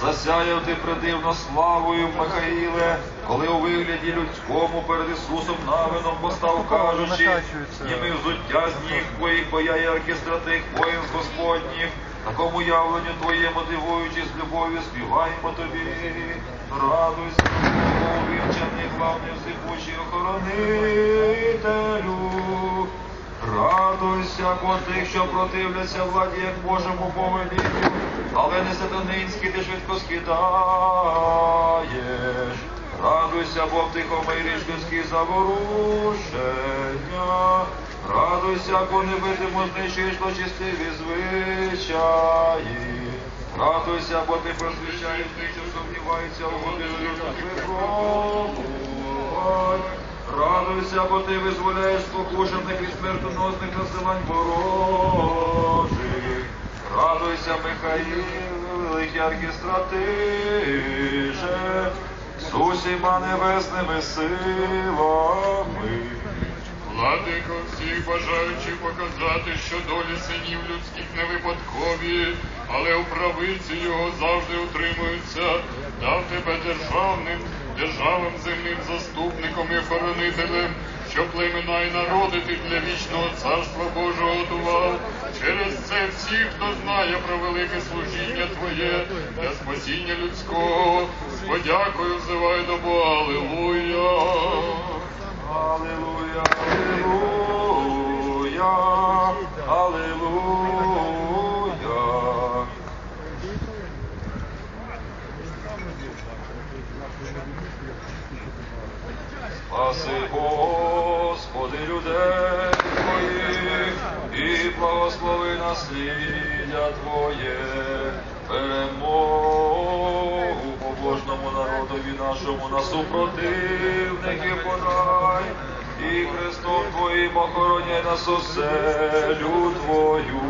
Засяяв ти придивно славою, Михаїле, коли у вигляді людському перед Ісусом навином постав, кажучи, зніми взуття з ніг твоїх, бо я є воїн Господніх, такому явленню твоєму дивуючись любов'ю, співаємо тобі, радуйся, вівчаний, главний всипучий охоронителю. Радуйся, бо тих, що противляться владі, як Божому повелінню, але не сатанинський ти швидко скидаєш. Радуйся, бо втихомириш людські заворушення. Радуйся, бо не видимо знищуєш злочистиві звичаї. Радуйся, бо ти просвіщаєш тих, що сумніваються у годину випробувань. Радуйся, бо ти визволяєш спокушених від смертоносних насилань ворожих. Радуйся, Михаїл, великий архістратиже, з усіма небесними силами. Владико всіх бажаючих показати, що долі синів людських не випадкові, але у правиці його завжди утримуються, дав тебе державним, державам земним заступником і охоронителем, що племена і народи ти для вічного царства Божого готував. Через це всі, хто знає про велике служіння Твоє для спасіння людського, з подякою взивай до Бога. Аллилуйя, насліддя Твоє, перемогу побожному народові нашому на супротивники подай, і Христом Твоїм охороняй нас оселю Твою.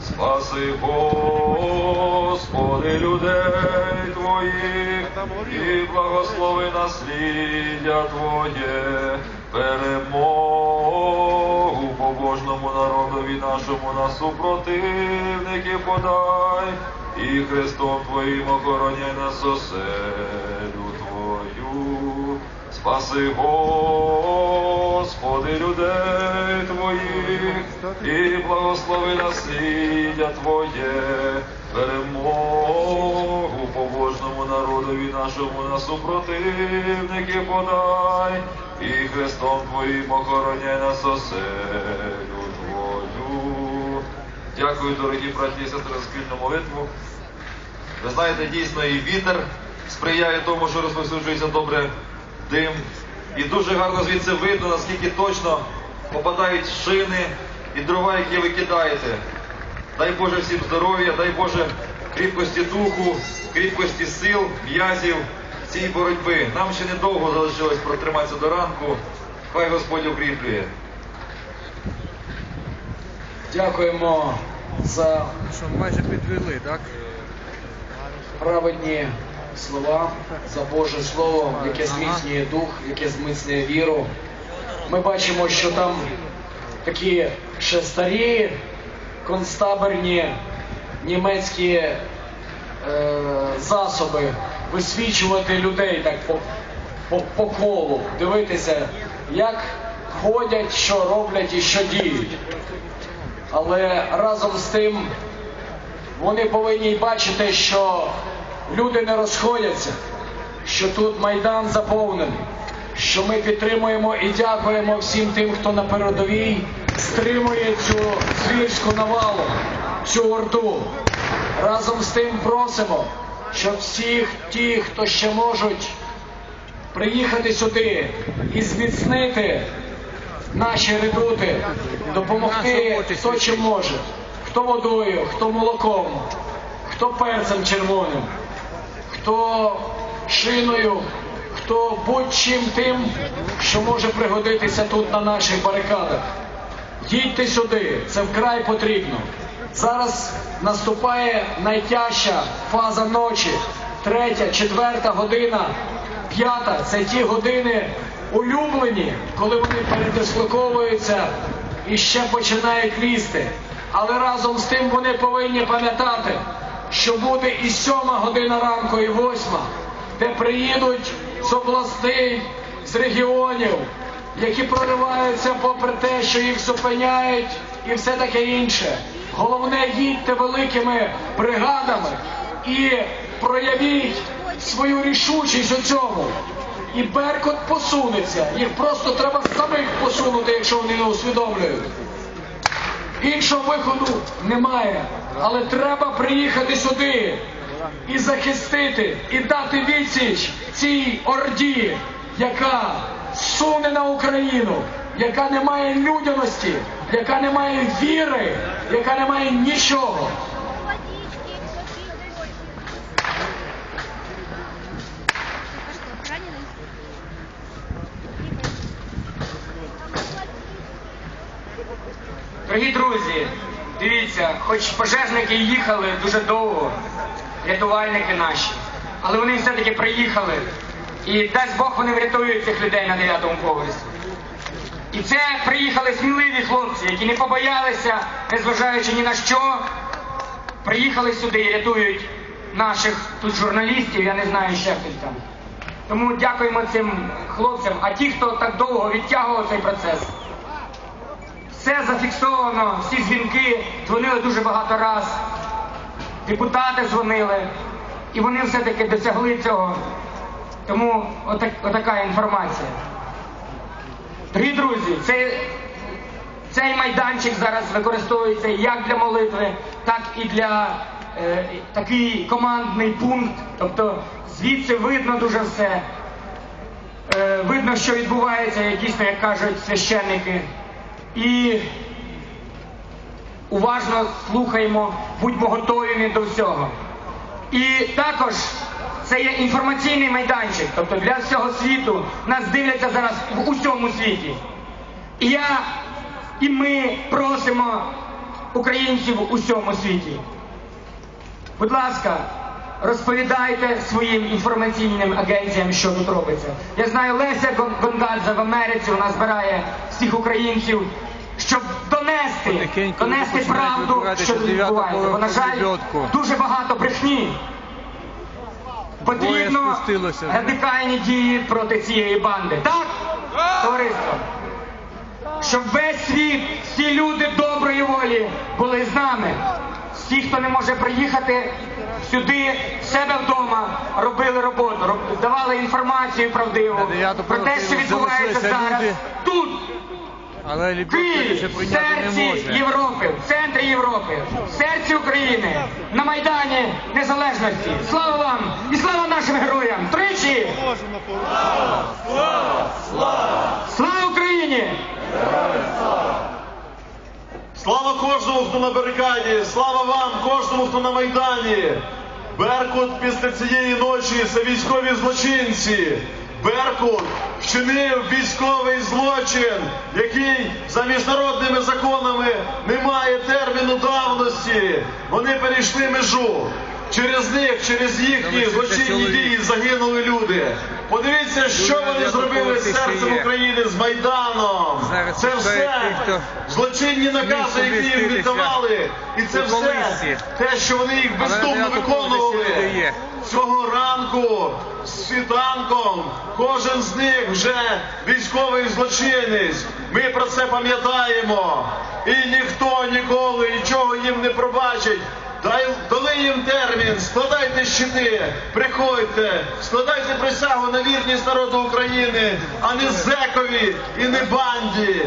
Спаси, Господи, людей Твоїх, і благослови насліддя Твоє, перемогу народові нашому на супротивники подай, і Христом Твоїм охороняй нас оселю Твою. Спаси, Господи, людей Твоїх, і благослови насліддя Твоє, перемогу побожному народові нашому на супротивники подай, і Христом Твоїм охороняй нас оселю Твою. Дякую, дорогі браті і сестри, за спільну молитву. Ви знаєте, дійсно і вітер сприяє тому, що розповсюджується добре дим. І дуже гарно звідси видно, наскільки точно попадають шини і дрова, які ви кидаєте. Дай Боже всім здоров'я, дай Боже кріпкості духу, кріпкості сил, м'язів цієї боротьби. Нам ще недовго залишилось протриматися до ранку. Хай Господь укріплює. Дякуємо за Що майже підвели, так? праведні слова, за Боже Слово, яке зміцнює дух, яке зміцнює віру. Ми бачимо, що там такі ще старі концтаборні німецькі е, засоби висвічувати людей так по, по, по колу, дивитися, як ходять, що роблять і що діють. Але разом з тим вони повинні бачити, що люди не розходяться, що тут майдан заповнений, що ми підтримуємо і дякуємо всім тим, хто на передовій стримує цю звірську навалу, цю орду. Разом з тим просимо, щоб всіх ті, хто ще можуть приїхати сюди і зміцнити наші редути, допомогти хто чим може, хто водою, хто молоком, хто перцем червоним, хто шиною, хто будь-чим тим, що може пригодитися тут на наших барикадах. Їдьте сюди, це вкрай потрібно. Зараз наступає найтяжча фаза ночі, третя, четверта година, п'ята це ті години, улюблені, коли вони передислоковуються і ще починають лізти. Але разом з тим вони повинні пам'ятати, що буде і сьома година ранку, і восьма, де приїдуть з областей, з регіонів, які прориваються попри те, що їх зупиняють і все таке інше. Головне, їдьте великими бригадами і проявіть свою рішучість у цьому. І Беркут посунеться. Їх просто треба самих якщо вони не усвідомлюють. Іншого виходу немає. Але треба приїхати сюди і захистити, і дати відсіч цій орді, яка суне на Україну, яка не має людяності, яка не має віри, яка не має нічого. Хоч пожежники їхали дуже довго, рятувальники наші, але вони все-таки приїхали. І дасть Бог вони врятують цих людей на 9 поверсі. І це приїхали сміливі хлопці, які не побоялися, незважаючи ні на що, приїхали сюди і рятують наших тут журналістів, я не знаю ще хтось там. Тому дякуємо цим хлопцям. А ті, хто так довго відтягував цей процес, все зафіксовано, всі дзвінки, дзвонили дуже багато раз. Депутати дзвонили, і вони все-таки досягли цього. Тому отак, отака інформація. Дорогі друзі, цей, цей майданчик зараз використовується як для молитви, так і для е, такий командний пункт. Тобто звідси видно дуже все. Е, видно, що відбувається, дійсно, як кажуть священники. І уважно слухаємо, будьмо готові до всього. І також це є інформаційний майданчик, тобто для всього світу нас дивляться зараз в усьому світі. І я і ми просимо українців у всьому світі. Будь ласка, розповідайте своїм інформаційним агенціям, що тут робиться. Я знаю, Леся Гон- Гонгадзе в Америці вона збирає всіх українців, щоб донести, донести правду, що відбувається. Бо, на жаль, дуже багато брехні. Потрібно радикальні дії проти цієї банди. Так, товариство? Щоб весь світ, всі люди доброї волі були з нами. Всі, хто не може приїхати сюди, в себе вдома, робили роботу, давали інформацію правдиву про те, що відбувається зараз тут. Але Київ, більше в прийняти не серці. Європи, в центрі Європи, в серці України, на Майдані Незалежності. Слава вам і слава нашим героям! Тричі! Слава Україні! Слава кожному, хто на барикаді! Слава вам, кожному, хто на Майдані! Беркут після цієї ночі це військові злочинці. Беркут вчинив військовий злочин, який за міжнародними законами не має терміну давності. Вони перейшли межу. Через них, через їхні злочинні дії загинули люди. Подивіться, що вони зробили з серцем. України, з Майданом. Це все злочинні накази, які їм віддавали, і це все те, що вони їх бездумно виконували. Цього ранку з світанком кожен з них вже військовий злочинець. Ми про це пам'ятаємо. І ніхто ніколи нічого їм не пробачить. Дали їм термін, складайте щити, приходьте, складайте присягу на вірність народу України, а не зекові і не банді.